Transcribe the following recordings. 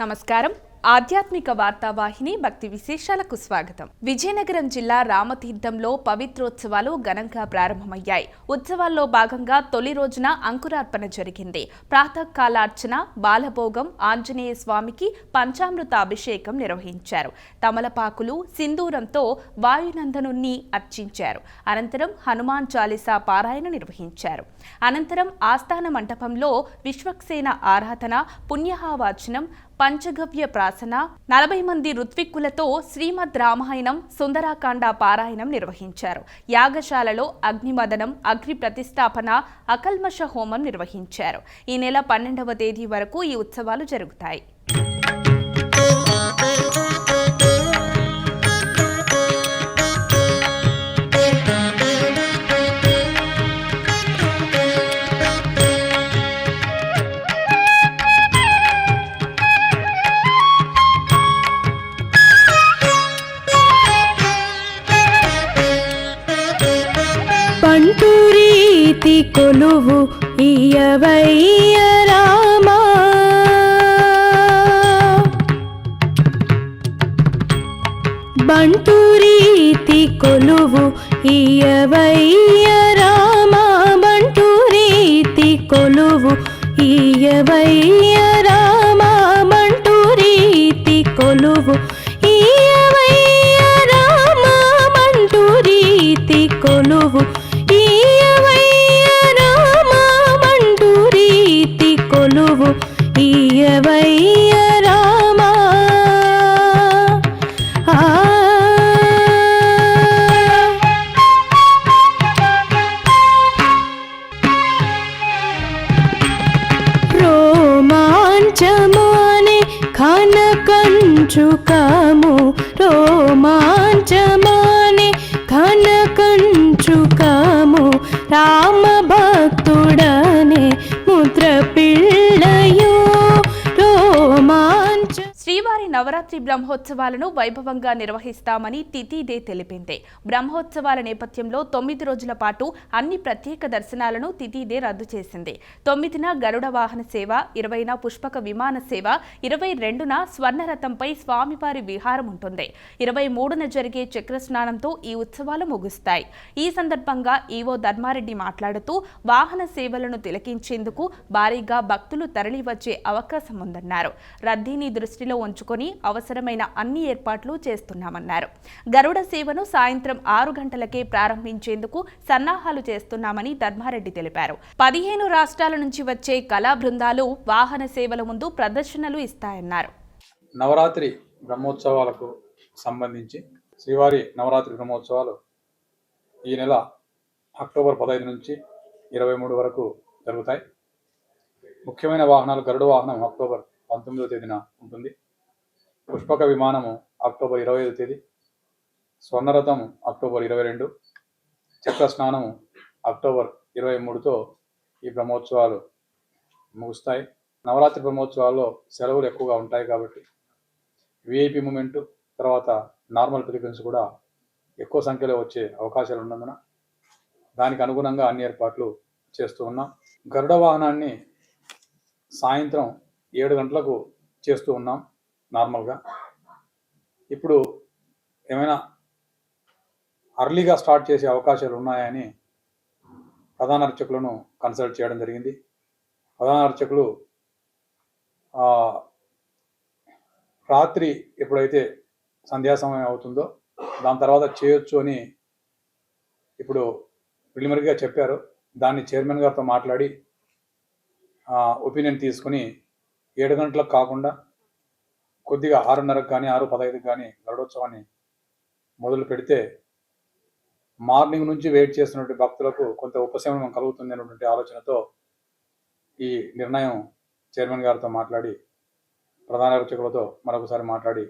నమస్కారం. ఆధ్యాత్మిక వార్తావాహిని భక్తి విశేషాలకు స్వాగతం. విజయనగరం జిల్లా రామతీర్థంలో పవిత్రోత్సవాలు ఘనంగా ప్రారంభమయ్యాయి. ఉత్సవాల్లో భాగంగా తొలి రోజున అంకురార్పణ జరిగింది. ప్రాతకాలార్చన బాలభోగం ఆంజనేయ స్వామికి పంచామృత అభిషేకం నిర్వహించారు. తమలపాకులు సింధూరంతో వాయునందనుణ్ణి అర్చించారు. అనంతరం హనుమాన్ చాలీసా పారాయణ నిర్వహించారు. అనంతరం ఆస్థాన మంటపంలో విశ్వక్సేన ఆరాధన పుణ్యహావాచనం పంచగవ్య ప్రాసన నలభై మంది ఋత్విక్కులతో శ్రీమద్ రామాయణం సుందరాకాండ పారాయణం నిర్వహించారు. యాగశాలలో అగ్నిమదనం అగ్ని ప్రతిష్టాపన అకల్మష హోమం నిర్వహించారు. ఈ నెల పన్నెండవ తేదీ వరకు ఈ ఉత్సవాలు జరుగుతాయి. రీతి కొలువు ఇయవయ్య రామా. బంటురీతి కొలువు ఇయవయ్య రామా. బంటురీతి కొలువు ఇయ్యవయ్య రామా బ్రహ్మోత్సవాలను వైభవంగా నిర్వహిస్తామని తితిదే తెలిపింది. బ్రహ్మోత్సవాల నేపథ్యంలో తొమ్మిది రోజుల పాటు అన్ని ప్రత్యేక దర్శనాలను తితిదే రద్దు చేసింది. తొమ్మిదిన గరుడ వాహన సేవ ఇరవైన పుష్పక విమాన సేవ ఇరవై రెండున స్వర్ణరథంపై స్వామివారి విహారం ఉంటుంది. ఇరవై మూడున జరిగే చక్ర స్నానంతో ఈ ఉత్సవాలు ముగుస్తాయి. ఈ సందర్భంగా ఈవో ధర్మారెడ్డి మాట్లాడుతూ వాహన సేవలను తిలకించేందుకు భారీగా భక్తులు తరలివచ్చే అవకాశం ఉందన్నారు రద్దీని దృష్టిలో ఉంచుకొని అవసరమైన అన్ని ఏర్పాట్లు చేస్తున్నామన్నారు. గరుడ సేవను సాయంత్రం ఆరు గంటలకే ప్రారంభించేందుకు సన్నాహాలు చేస్తున్నామని ధర్మారెడ్డి తెలిపారు. పదిహేను రాష్ట్రాల నుంచి వచ్చే కళా బృందాలు వాహన సేవల ముందు ప్రదర్శనలు ఇస్తాయన్నారు. నవరాత్రి బ్రహ్మోత్సవాలకు సంబంధించి శ్రీవారి నవరాత్రి బ్రహ్మోత్సవాలు ఈ నెల అక్టోబర్ పదహైదు నుంచి ఇరవై మూడు వరకు జరుగుతాయి. ముఖ్యమైన వాహనాలు గరుడ వాహనం అక్టోబర్ పంతొమ్మిదవ తేదీన ఉంటుంది. పుష్పక విమానము అక్టోబర్ ఇరవై ఐదు తేదీ స్వర్ణరథం అక్టోబర్ ఇరవై రెండు చక్ర స్నానము అక్టోబర్ ఇరవై మూడుతో ఈ బ్రహ్మోత్సవాలు ముగుస్తాయి. నవరాత్రి బ్రహ్మోత్సవాల్లో సెలవులు ఎక్కువగా ఉంటాయి కాబట్టి విఐపి మూమెంట్ తర్వాత నార్మల్ పిలిపిన్స్ కూడా ఎక్కువ సంఖ్యలో వచ్చే అవకాశాలు ఉన్నందున దానికి అనుగుణంగా అన్ని ఏర్పాట్లు చేస్తూ ఉన్నాం. గరుడ వాహనాన్ని సాయంత్రం ఏడు గంటలకు చేస్తూ ఉన్నాం. నార్మల్గా. ఇప్పుడు ఏమైనా అర్లీగా స్టార్ట్ చేసే అవకాశాలు ఉన్నాయని ప్రధాన అర్చకులను కన్సల్ట్ చేయడం జరిగింది. ప్రధాన అర్చకులు రాత్రి ఎప్పుడైతే సంధ్యా సమయం అవుతుందో దాని తర్వాత చేయొచ్చు అని ఇప్పుడు ప్రిలిమినరీగా చెప్పారు. దాన్ని చైర్మన్ గారితో మాట్లాడి ఒపీనియన్ తీసుకుని ఏడు గంటలకు కాకుండా కొద్దిగా ఆరున్నరకు కానీ ఆరు పదహైదుకి కానీ గరుడోత్సవాన్ని మొదలు పెడితే మార్నింగ్ నుంచి వెయిట్ చేస్తున్నటువంటి భక్తులకు కొంత ఉపశమనం కలుగుతుంది అనేటువంటి ఆలోచనతో ఈ నిర్ణయం చైర్మన్ గారితో మాట్లాడి ప్రధాన అర్చకులతో మరొకసారి మాట్లాడి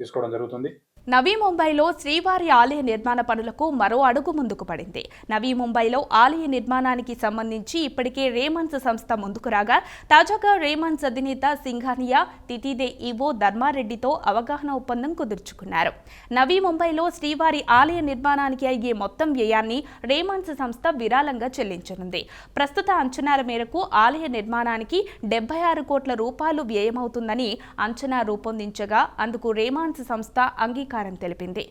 తీసుకోవడం జరుగుతుంది. నవీ ముంబైలో శ్రీవారి ఆలయ నిర్మాణ పనులకు మరో అడుగు ముందుకు పడింది. నవీ ముంబైలో ఆలయ నిర్మాణానికి సంబంధించి ఇప్పటికే రేమన్స్ సంస్థ ముందుకు రాగా తాజాగా రేమన్స్ అధినేత సింఘానియా తితిదే ఈవో ధర్మారెడ్డితో అవగాహన ఒప్పందం కుదుర్చుకున్నారు. నవీ ముంబైలో శ్రీవారి ఆలయ నిర్మాణానికి అయ్యే మొత్తం వ్యయాన్ని రేమన్స్ సంస్థ విరాళంగా చెల్లించనుంది. ప్రస్తుత అంచనాల మేరకు ఆలయ నిర్మాణానికి డెబ్బై ఆరు కోట్ల రూపాయలు వ్యయమవుతుందని అంచనా రూపొందించగా అందుకు రేమాన్స్ సంస్థ అంగీకారం తెలిపింది.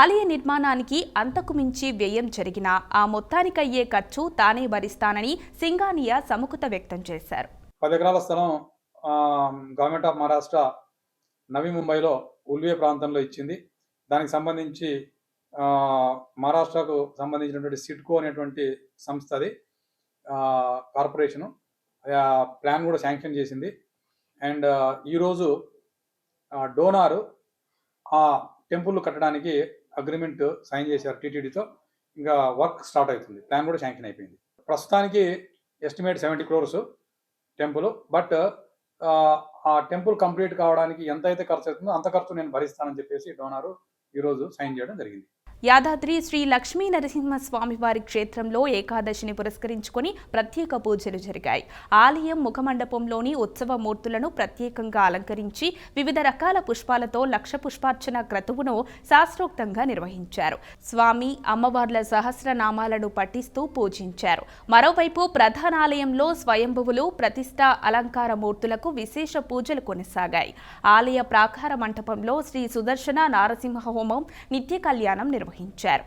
ఆలయ నిర్మాణానికి అంతకు మించి వ్యయం జరిగినా ఆ మొత్తానికయ్యే ఖర్చు తానే భరిస్తానని సింగానియా సముఖత వ్యక్తం చేశారు. పది ఎకరాల స్థలం గవర్నమెంట్ ఆఫ్ మహారాష్ట్ర నవీ ముంబైలో ఉల్వే ప్రాంతంలో ఇచ్చింది. దానికి సంబంధించి మహారాష్ట్రకు సంబంధించినటువంటి సిడ్కో అనేటువంటి సంస్థ అది కార్పొరేషను. ప్లాన్ కూడా శాంక్షన్ చేసింది. అండ్ ఈరోజు డోనారు ఆ టెంపుల్ కట్టడానికి అగ్రిమెంట్ సైన్ చేశారు టీటీడీతో. ఇంకా వర్క్ స్టార్ట్ అవుతుంది. ప్లాన్ కూడా శాంక్షన్ అయిపోయింది. ప్రస్తుతానికి estimate seventy crores temple. But ఆ టెంపుల్ కంప్లీట్ కావడానికి ఎంత అయితే ఖర్చు అవుతుందో అంత ఖర్చు నేను భరిస్తానని చెప్పేసి డోనారు ఈరోజు సైన్ చేయడం జరిగింది. యాదాద్రి శ్రీ లక్ష్మీ నరసింహస్వామి వారి క్షేత్రంలో ఏకాదశిని పురస్కరించుకొని ప్రత్యేక పూజలు జరిగాయి. ఆలయం ముఖమండపంలోని ఉత్సవ మూర్తులను ప్రత్యేకంగా అలంకరించి వివిధ రకాల పుష్పాలతో లక్ష పుష్పార్చన క్రతువును శాస్త్రోక్తంగా నిర్వహించారు. స్వామి అమ్మవార్ల సహస్రనామాలను పఠిస్తూ పూజించారు. మరోవైపు ప్రధానాలయంలో స్వయంభువులు ప్రతిష్ట అలంకార మూర్తులకు విశేష పూజలు కొనసాగాయి. ఆలయ ప్రాకార మంటపంలో శ్రీ సుదర్శన నారసింహ హోమం నిత్య కళ్యాణం నిర్వహించారు Rinchero.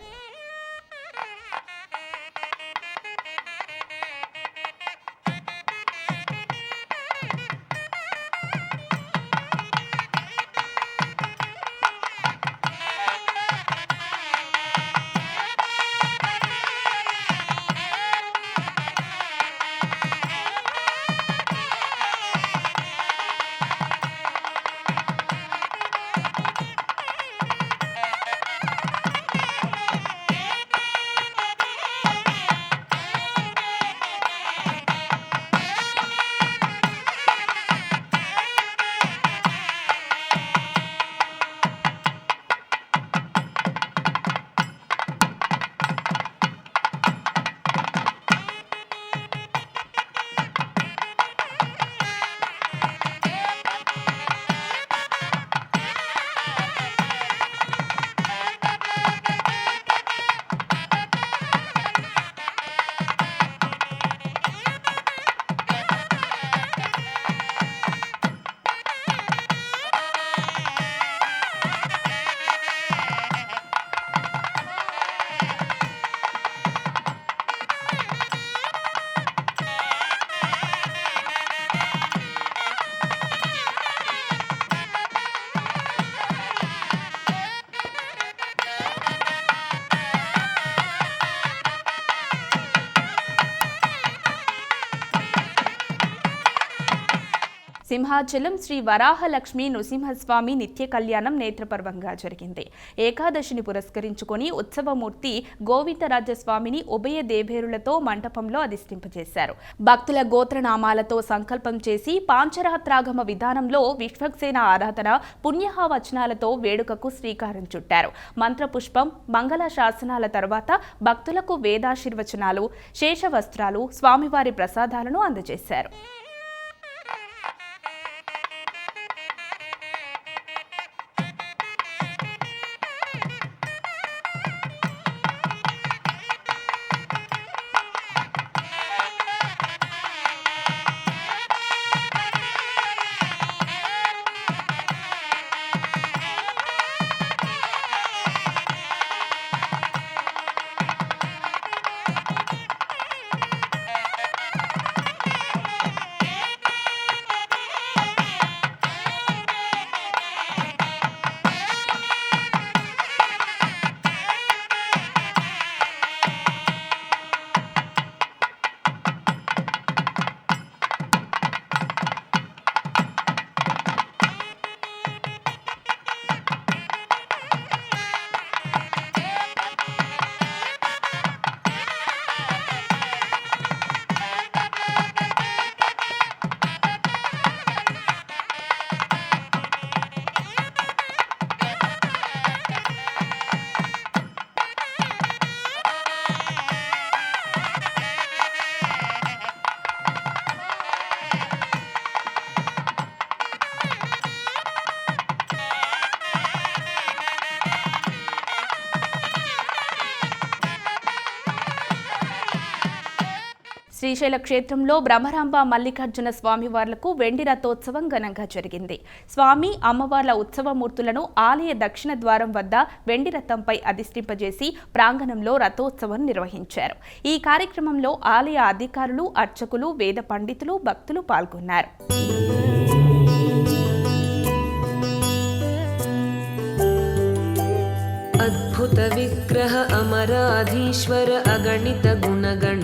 సింహాచలం శ్రీ వరాహలక్ష్మి నృసింహస్వామి నిత్య కళ్యాణం నేత్రపర్వంగా జరిగింది. ఏకాదశిని పురస్కరించుకొని ఉత్సవమూర్తి గోవిందరాజస్వామిని ఉభయ దేభేరులతో మంటపంలో అధిష్ఠింపజేశారు. భక్తుల గోత్రనామాలతో సంకల్పం చేసి పాంచరాత్రాగమ విధానంలో విశ్వక్సేన ఆరాధన పుణ్యహావచనాలతో వేడుకకు శ్రీకారం చుట్టారు. మంత్రపుష్పం మంగళ శాసనాల తర్వాత భక్తులకు వేదాశీర్వచనాలు శేషవస్త్రాలు స్వామివారి ప్రసాదాలను అందజేశారు. శ్రీశైల క్షేత్రంలో బ్రహ్మరాంబ మల్లికార్జున స్వామివార్లకు వెండి రథోత్సవం ఘనంగా జరిగింది. స్వామి అమ్మవార్ల ఉత్సవమూర్తులను ఆలయ దక్షిణ ద్వారం వద్ద వెండి రథంపై అధిష్ఠింపజేసి ప్రాంగణంలో రథోత్సవం నిర్వహించారు. ఈ కార్యక్రమంలో ఆలయ అధికారులు అర్చకులు వేద పండితులు భక్తులు పాల్గొన్నారు. అద్భుత విగ్రహ అమరాధీశ్వర అగణిత గుణగణ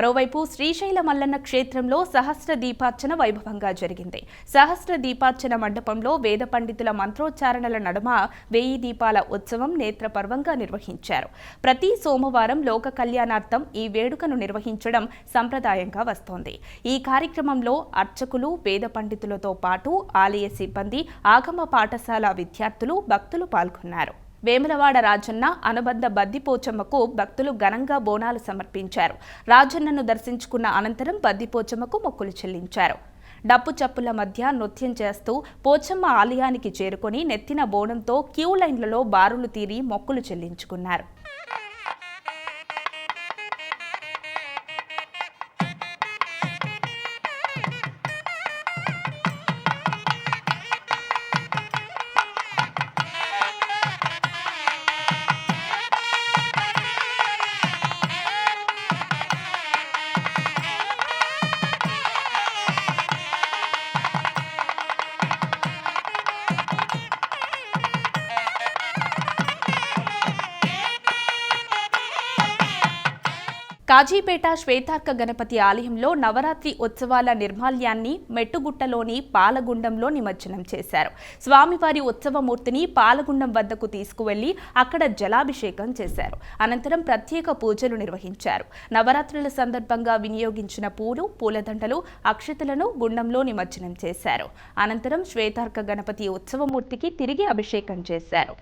మరోవైపు శ్రీశైల మల్లన్న క్షేత్రంలో సహస్ర దీపార్చన వైభవంగా జరిగింది. సహస్ర దీపార్చన మండపంలో వేద పండితుల మంత్రోచ్చారణల నడుమ వెయ్యి దీపాల ఉత్సవం నేత్రపర్వంగా నిర్వహించారు. ప్రతి సోమవారం లోక కళ్యాణార్థం ఈ వేడుకను నిర్వహించడం సంప్రదాయంగా వస్తోంది. ఈ కార్యక్రమంలో అర్చకులు వేద పండితులతో పాటు ఆలయ సిబ్బంది ఆగమ పాఠశాల విద్యార్థులు భక్తులు పాల్గొన్నారు. వేములవాడ రాజన్న అనుబంధ బద్దిపోచమ్మకు భక్తులు ఘనంగా బోనాలు సమర్పించారు. రాజన్నను దర్శించుకున్న అనంతరం బద్దిపోచమ్మకు మొక్కులు చెల్లించారు. డప్పు చప్పుల మధ్య నృత్యం చేస్తూ పోచమ్మ ఆలయానికి చేరుకొని నెత్తిన బోనంతో క్యూ లైన్లలో బారులు తీరి మొక్కులు చెల్లించుకున్నారు. కాజీపేట శ్వేతార్క గణపతి ఆలయంలో నవరాత్రి ఉత్సవాల నిర్మాల్యాన్ని మెట్టుగుట్టలోని పాలగుండంలో నిమజ్జనం చేశారు. స్వామివారి ఉత్సవమూర్తిని పాలగుండం వద్దకు తీసుకువెళ్ళి అక్కడ జలాభిషేకం చేశారు. అనంతరం ప్రత్యేక పూజలు నిర్వహించారు. నవరాత్రుల సందర్భంగా వినియోగించిన పూలు పూలదండలు అక్షతలను గుండంలో నిమజ్జనం చేశారు. అనంతరం శ్వేతార్క గణపతి ఉత్సవమూర్తికి తిరిగి అభిషేకం చేశారు.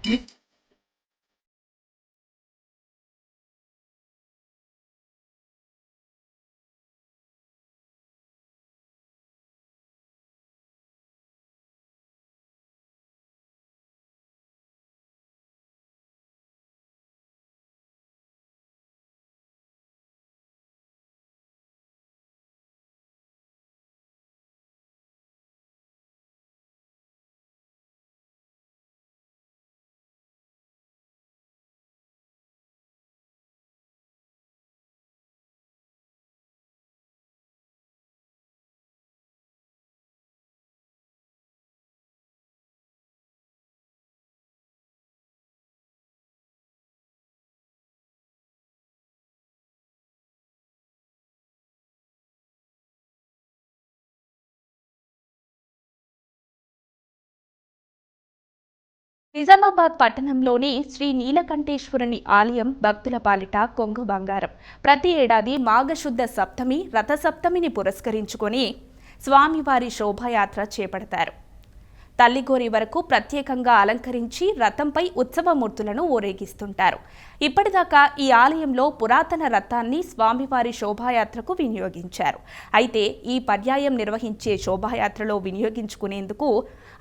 నిజామాబాద్ పట్టణంలోని శ్రీ నీలకంఠేశ్వరుని ఆలయం భక్తుల పాలిట కొంగు బంగారం. ప్రతి ఏడాది మాఘశుద్ధ సప్తమి రథసప్తమిని పురస్కరించుకొని స్వామివారి శోభాయాత్ర చేపడతారు. తల్లిగోరి వరకు ప్రత్యేకంగా అలంకరించి రథంపై ఉత్సవమూర్తులను ఊరేగిస్తుంటారు. ఇప్పటిదాకా ఈ ఆలయంలో పురాతన రథాన్ని స్వామివారి శోభాయాత్రకు వినియోగించారు. అయితే ఈ పర్యాయం నిర్వహించే శోభాయాత్రలో వినియోగించుకునేందుకు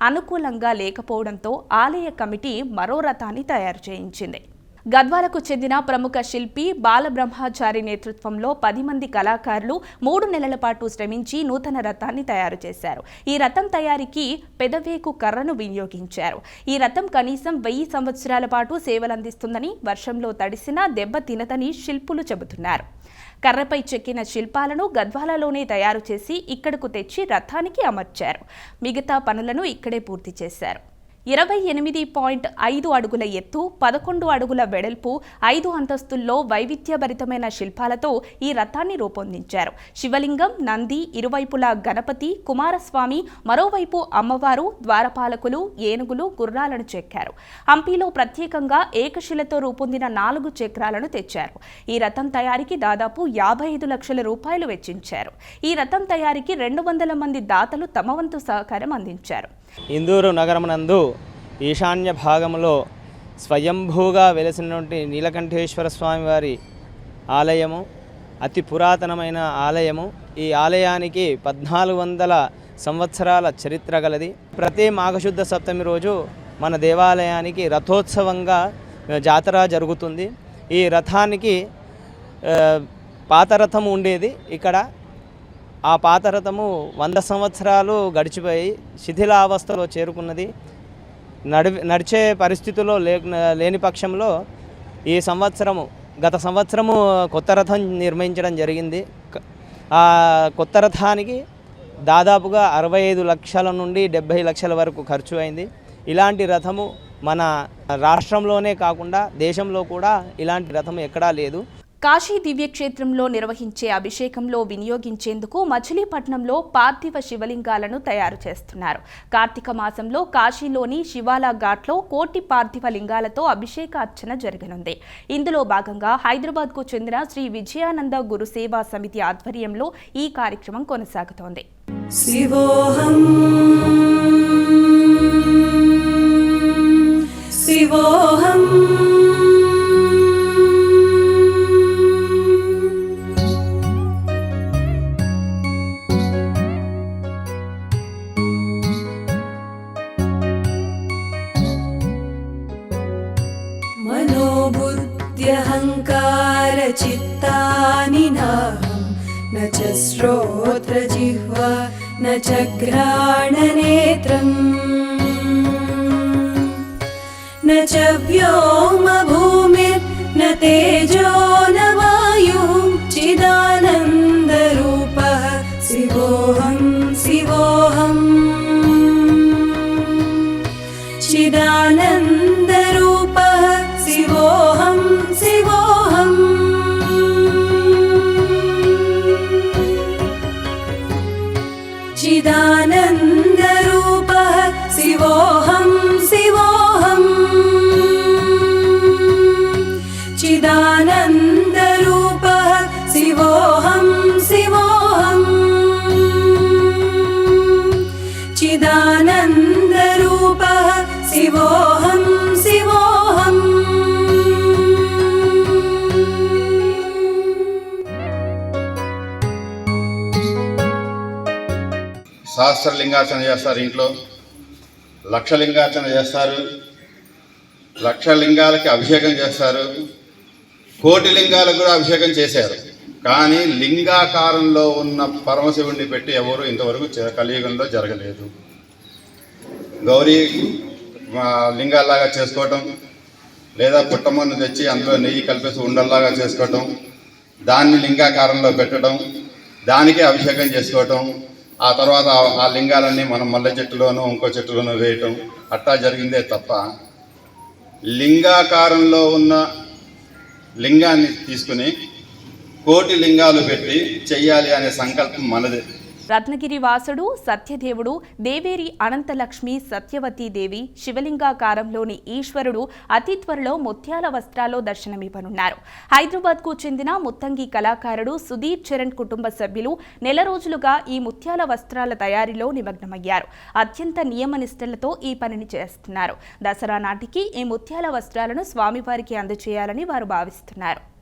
అనుకూలంగా లేకపోవడంతో ఆలయ కమిటీ మరో రథాన్ని తయారు చేయించింది. గద్వాలకు చెందిన ప్రముఖ శిల్పి బాలబ్రహ్మచారి నేతృత్వంలో పది మంది కళాకారులు మూడు నెలల పాటు శ్రమించి నూతన రథాన్ని తయారు చేశారు. ఈ రథం తయారీకి పెదవేకు కర్రను వినియోగించారు. ఈ రథం కనీసం వెయ్యి సంవత్సరాల పాటు సేవలందిస్తుందని వర్షంలో తడిసినా దెబ్బ తినదని శిల్పులు చెబుతున్నారు. కర్రపై చెక్కిన శిల్పాలను గద్వాలలోనే తయారు చేసి ఇక్కడకు తెచ్చి రథానికి అమర్చారు. మిగతా పనులను ఇక్కడే పూర్తి చేశారు. ఇరవై ఎనిమిది పాయింట్ ఐదు అడుగుల ఎత్తు పదకొండు అడుగుల వెడల్పు ఐదు అంతస్తుల్లో వైవిధ్యభరితమైన శిల్పాలతో ఈ రథాన్ని రూపొందించారు. శివలింగం నంది ఇరువైపులా గణపతి కుమారస్వామి మరోవైపు అమ్మవారు ద్వారపాలకులు ఏనుగులు గుర్రాలను చెక్కారు. హంపీలో ప్రత్యేకంగా ఏకశిలతో రూపొందిన నాలుగు చక్రాలను తెచ్చారు. ఈ రథం తయారీకి దాదాపు యాభై ఐదు లక్షల రూపాయలు వెచ్చించారు. ఈ రథం తయారీకి రెండు వందల మంది దాతలు తమ వంతు సహకారం అందించారు. ఇందూరు నందు ఈశాన్య భాగంలో స్వయంభూగా వెలిసినటువంటి నీలకంఠేశ్వర స్వామి వారి ఆలయము అతి పురాతనమైన ఆలయము. ఈ ఆలయానికి పద్నాలుగు వందల సంవత్సరాల చరిత్ర గలది. ప్రతి మాఘశుద్ధ సప్తమి రోజు మన దేవాలయానికి రథోత్సవంగా జాతర జరుగుతుంది. ఈ రథానికి పాత రథం ఉండేది ఇక్కడ. ఆ పాత రథము వంద సంవత్సరాలు గడిచిపోయి శిథిలావస్థలో చేరుకున్నది. నడి నడిచే పరిస్థితుల్లో లే లేని పక్షంలో ఈ సంవత్సరము గత సంవత్సరము కొత్త రథం నిర్మించడం జరిగింది. ఆ కొత్త రథానికి దాదాపుగా అరవై ఐదు లక్షల నుండి డెబ్భై లక్షల వరకు ఖర్చు అయింది. ఇలాంటి రథము మన రాష్ట్రంలోనే కాకుండా దేశంలో కూడా ఇలాంటి రథం ఎక్కడా లేదు. కాశీ దివ్యక్షేత్రంలో నిర్వహించే అభిషేకంలో వినియోగించేందుకు మచిలీపట్నంలో పార్థివ శివలింగాలను తయారు చేస్తున్నారు. కార్తీక మాసంలో కాశీలోని శివాలా ఘాట్లో కోటి పార్థివ లింగాలతో అభిషేకార్చన జరగనుంది. ఇందులో భాగంగా హైదరాబాద్కు చెందిన శ్రీ విజయానంద గురు సేవా సమితి ఆధ్వర్యంలో ఈ కార్యక్రమం కొనసాగుతోంది. శివోహం de సహస్రలింగార్చన చేస్తారు ఇంట్లో. లక్ష లింగార్చన చేస్తారు. లక్ష లింగాలకి అభిషేకం చేస్తారు. కోటి లింగాలకు కూడా అభిషేకం చేశారు. కానీ లింగాకారంలో ఉన్న పరమశివుణ్ణి పెట్టి ఎవరు ఇంతవరకు కలియుగంలో జరగలేదు. గౌరీ లింగాల్లాగా చేసుకోవటం లేదా పుట్టమన్ను తెచ్చి అందులో నెయ్యి కలిపేసి ఉండల్లాగా చేసుకోవటం దాన్ని లింగాకారంలో పెట్టడం దానికే అభిషేకం చేసుకోవటం ఆ తర్వాత ఆ- లింగాలన్నీ మనం మల్లె చెట్టులోనూ ఇంకో చెట్టులోనూ వేయటం. అట్టా జరిగిందే తప్ప లింగాకారంలో ఉన్న లింగాన్ని తీసుకుని కోటి లింగాలు పెట్టి చెయ్యాలి అనే సంకల్పం మనదే. రత్నగిరి వాసుడు సత్యదేవుడు దేవేరి అనంతలక్ష్మి సత్యవతి దేవి శివలింగాకారంలోని ఈశ్వరుడు అతి త్వరలో ముత్యాల వస్త్రాల్లో దర్శనమివ్వనున్నారు. హైదరాబాద్కు చెందిన ముత్తంగి కళాకారుడు సుధీర్ చరణ్ కుటుంబ సభ్యులు నెల రోజులుగా ఈ ముత్యాల వస్త్రాల తయారీలో నిమగ్నమయ్యారు. అత్యంత నియమనిష్టలతో ఈ పనిని చేస్తున్నారు. దసరా నాటికి ఈ ముత్యాల వస్త్రాలను స్వామివారికి అందజేయాలని వారు భావిస్తున్నారు.